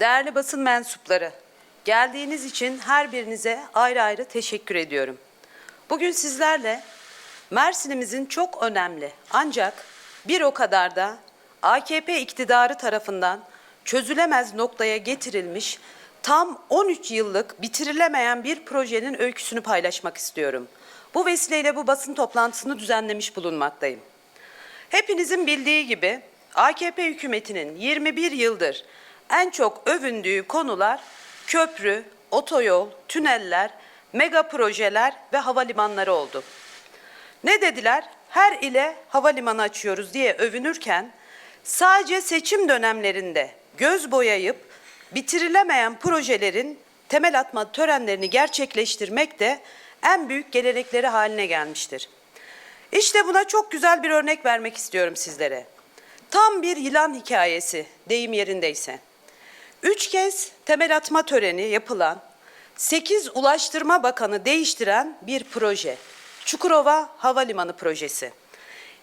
Değerli basın mensupları, geldiğiniz için her birinize ayrı ayrı teşekkür ediyorum. Bugün sizlerle Mersin'imizin çok önemli ancak bir o kadar da AKP iktidarı tarafından çözülemez noktaya getirilmiş tam 13 yıllık bitirilemeyen bir projenin öyküsünü paylaşmak istiyorum. Bu vesileyle bu basın toplantısını düzenlemiş bulunmaktayım. Hepinizin bildiği gibi AKP hükümetinin 21 yıldır en çok övündüğü konular köprü, otoyol, tüneller, mega projeler ve havalimanları oldu. Ne dediler? Her ile havalimanı açıyoruz diye övünürken sadece seçim dönemlerinde göz boyayıp bitirilemeyen projelerin temel atma törenlerini gerçekleştirmek de en büyük gelenekleri haline gelmiştir. İşte buna çok güzel bir örnek vermek istiyorum sizlere. Tam bir yılan hikayesi deyim yerindeyse. Üç kez temel atma töreni yapılan, sekiz Ulaştırma Bakanı değiştiren bir proje. Çukurova Havalimanı Projesi.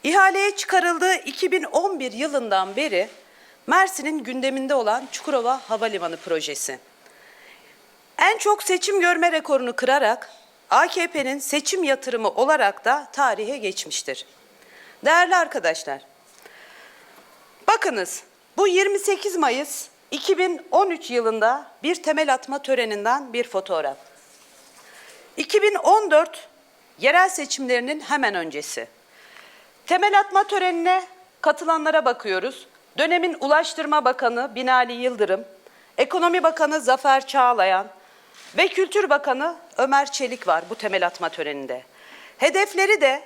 İhaleye çıkarıldığı 2011 yılından beri Mersin'in gündeminde olan Çukurova Havalimanı Projesi. En çok seçim görme rekorunu kırarak AKP'nin seçim yatırımı olarak da tarihe geçmiştir. Değerli arkadaşlar, bakınız bu 28 Mayıs 2013 yılında bir temel atma töreninden bir fotoğraf. 2014 yerel seçimlerinin hemen öncesi. Temel atma törenine katılanlara bakıyoruz. Dönemin Ulaştırma Bakanı Binali Yıldırım, Ekonomi Bakanı Zafer Çağlayan ve Kültür Bakanı Ömer Çelik var bu temel atma töreninde. Hedefleri de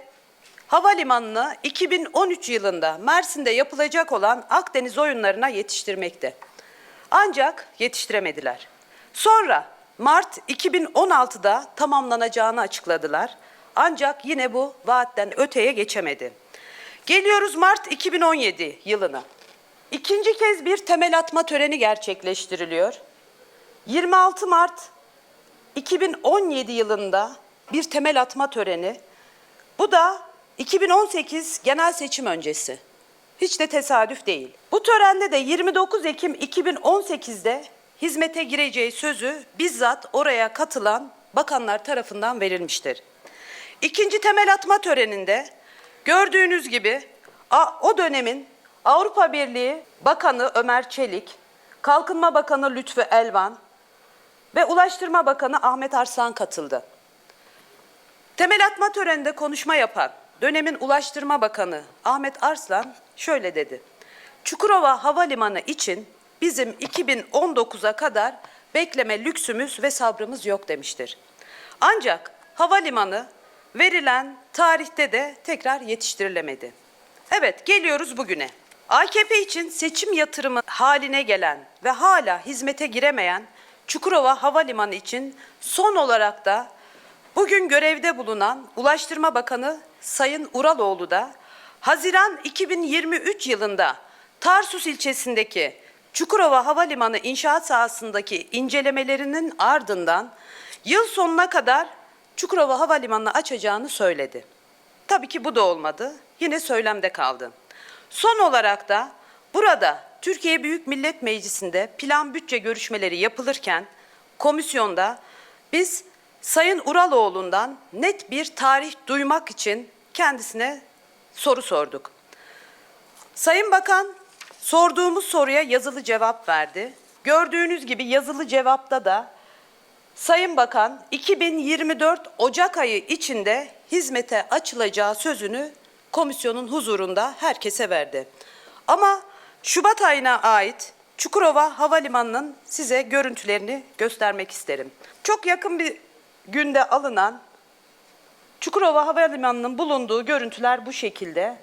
havalimanını 2013 yılında Mersin'de yapılacak olan Akdeniz oyunlarına yetiştirmekte. Ancak yetiştiremediler. Sonra Mart 2016'da tamamlanacağını açıkladılar. Ancak yine bu vaatten öteye geçemedi. Geliyoruz Mart 2017 yılına. İkinci kez bir temel atma töreni gerçekleştiriliyor. 26 Mart 2017 yılında bir temel atma töreni. Bu da 2018 genel seçim öncesi. Hiç de tesadüf değil. Bu törende de 29 Ekim 2018'de hizmete gireceği sözü bizzat oraya katılan bakanlar tarafından verilmiştir. İkinci temel atma töreninde gördüğünüz gibi o dönemin Avrupa Birliği Bakanı Ömer Çelik, Kalkınma Bakanı Lütfü Elvan ve Ulaştırma Bakanı Ahmet Arslan katıldı. Temel atma töreninde konuşma yapan dönemin Ulaştırma Bakanı Ahmet Arslan şöyle dedi. Çukurova Havalimanı için bizim 2019'a kadar bekleme lüksümüz ve sabrımız yok demiştir. Ancak havalimanı verilen tarihte de tekrar yetiştirilemedi. Evet geliyoruz bugüne. AKP için seçim yatırımı haline gelen ve hala hizmete giremeyen Çukurova Havalimanı için son olarak da bugün görevde bulunan Ulaştırma Bakanı Sayın Uraloğlu da Haziran 2023 yılında Tarsus ilçesindeki Çukurova Havalimanı inşaat sahasındaki incelemelerinin ardından yıl sonuna kadar Çukurova Havalimanı'nı açacağını söyledi. Tabii ki bu da olmadı. Yine söylemde kaldı. Son olarak da burada Türkiye Büyük Millet Meclisi'nde plan bütçe görüşmeleri yapılırken komisyonda biz Sayın Uraloğlu'ndan net bir tarih duymak için kendisine soru sorduk. Sayın Bakan sorduğumuz soruya yazılı cevap verdi. Gördüğünüz gibi yazılı cevapta da Sayın Bakan 2024 Ocak ayı içinde hizmete açılacağı sözünü komisyonun huzurunda herkese verdi. Ama Şubat ayına ait Çukurova Havalimanı'nın size görüntülerini göstermek isterim. Çok yakın bir günde alınan Çukurova Havalimanı'nın bulunduğu görüntüler bu şekilde.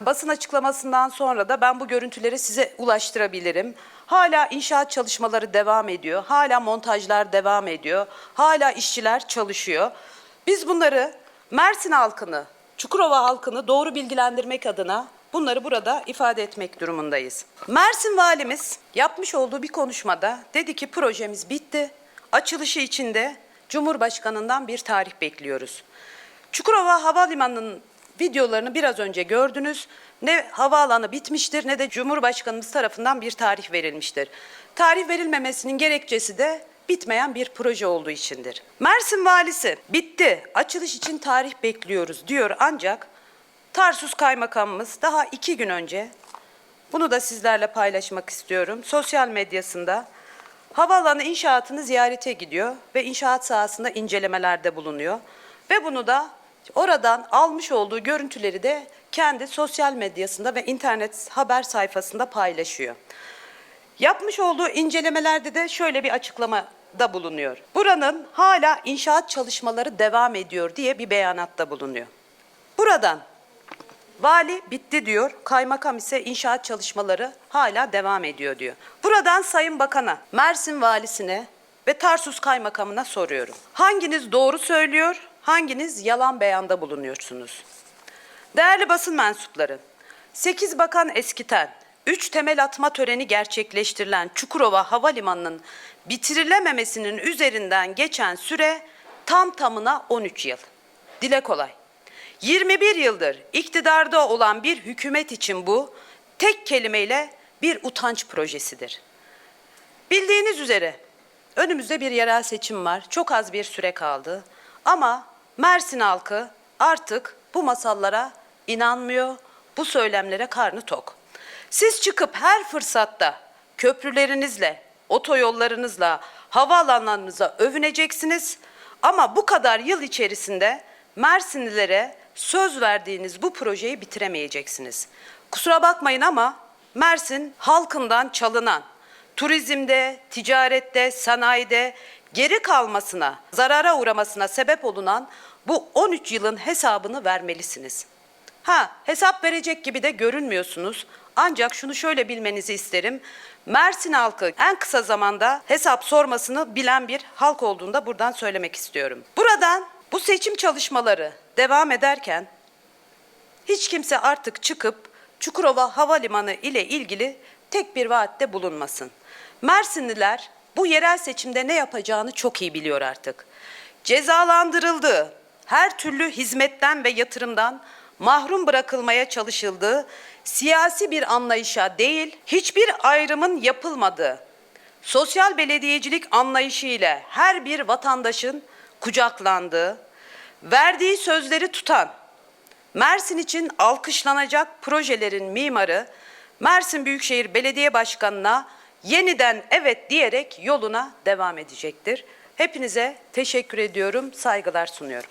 Basın açıklamasından sonra da ben bu görüntüleri size ulaştırabilirim. Hala inşaat çalışmaları devam ediyor. Hala montajlar devam ediyor. Hala işçiler çalışıyor. Biz bunları Mersin halkını, Çukurova halkını doğru bilgilendirmek adına bunları burada ifade etmek durumundayız. Mersin valimiz yapmış olduğu bir konuşmada dedi ki projemiz bitti. Açılışı için de Cumhurbaşkanından bir tarih bekliyoruz. Çukurova Havalimanı'nın videolarını biraz önce gördünüz. Ne havaalanı bitmiştir ne de Cumhurbaşkanımız tarafından bir tarih verilmiştir. Tarih verilmemesinin gerekçesi de bitmeyen bir proje olduğu içindir. Mersin valisi bitti açılış için tarih bekliyoruz diyor ancak Tarsus kaymakamımız daha iki gün önce bunu da sizlerle paylaşmak istiyorum. Sosyal medyasında havaalanı inşaatını ziyarete gidiyor ve inşaat sahasında incelemelerde bulunuyor. Ve bunu da oradan almış olduğu görüntüleri de kendi sosyal medyasında ve internet haber sayfasında paylaşıyor. Yapmış olduğu incelemelerde de şöyle bir açıklamada bulunuyor. Buranın hala inşaat çalışmaları devam ediyor diye bir beyanatta bulunuyor. Buradan Vali bitti diyor, kaymakam ise inşaat çalışmaları hala devam ediyor diyor. Buradan Sayın Bakan'a, Mersin Valisi'ne ve Tarsus Kaymakamına soruyorum. Hanginiz doğru söylüyor, hanginiz yalan beyanda bulunuyorsunuz? Değerli basın mensupları, 8 bakan eskiten, 3 temel atma töreni gerçekleştirilen Çukurova Havalimanı'nın bitirilememesinin üzerinden geçen süre tam tamına 13 yıl. Dile kolay. 21 yıldır iktidarda olan bir hükümet için bu tek kelimeyle bir utanç projesidir. Bildiğiniz üzere önümüzde bir yerel seçim var. Çok az bir süre kaldı. Ama Mersin halkı artık bu masallara inanmıyor, bu söylemlere karnı tok. Siz çıkıp her fırsatta köprülerinizle, otoyollarınızla, havaalanlarınıza övüneceksiniz. Ama bu kadar yıl içerisinde Mersinlilere söz verdiğiniz bu projeyi bitiremeyeceksiniz. Kusura bakmayın ama Mersin halkından çalınan, turizmde, ticarette, sanayide geri kalmasına, zarara uğramasına sebep olunan bu 13 yılın hesabını vermelisiniz. Ha, hesap verecek gibi de görünmüyorsunuz. Ancak şunu şöyle bilmenizi isterim. Mersin halkı en kısa zamanda hesap sormasını bilen bir halk olduğunda buradan söylemek istiyorum. Buradan bu seçim çalışmaları devam ederken hiç kimse artık çıkıp Çukurova Havalimanı ile ilgili tek bir vaatte bulunmasın. Mersinliler bu yerel seçimde ne yapacağını çok iyi biliyor artık. Cezalandırıldığı, her türlü hizmetten ve yatırımdan mahrum bırakılmaya çalışıldığı, siyasi bir anlayışa değil, hiçbir ayrımın yapılmadığı, sosyal belediyecilik anlayışı ile her bir vatandaşın kucaklandığı, verdiği sözleri tutan, Mersin için alkışlanacak projelerin mimarı Mersin Büyükşehir Belediye Başkanı'na yeniden evet diyerek yoluna devam edecektir. Hepinize teşekkür ediyorum, saygılar sunuyorum.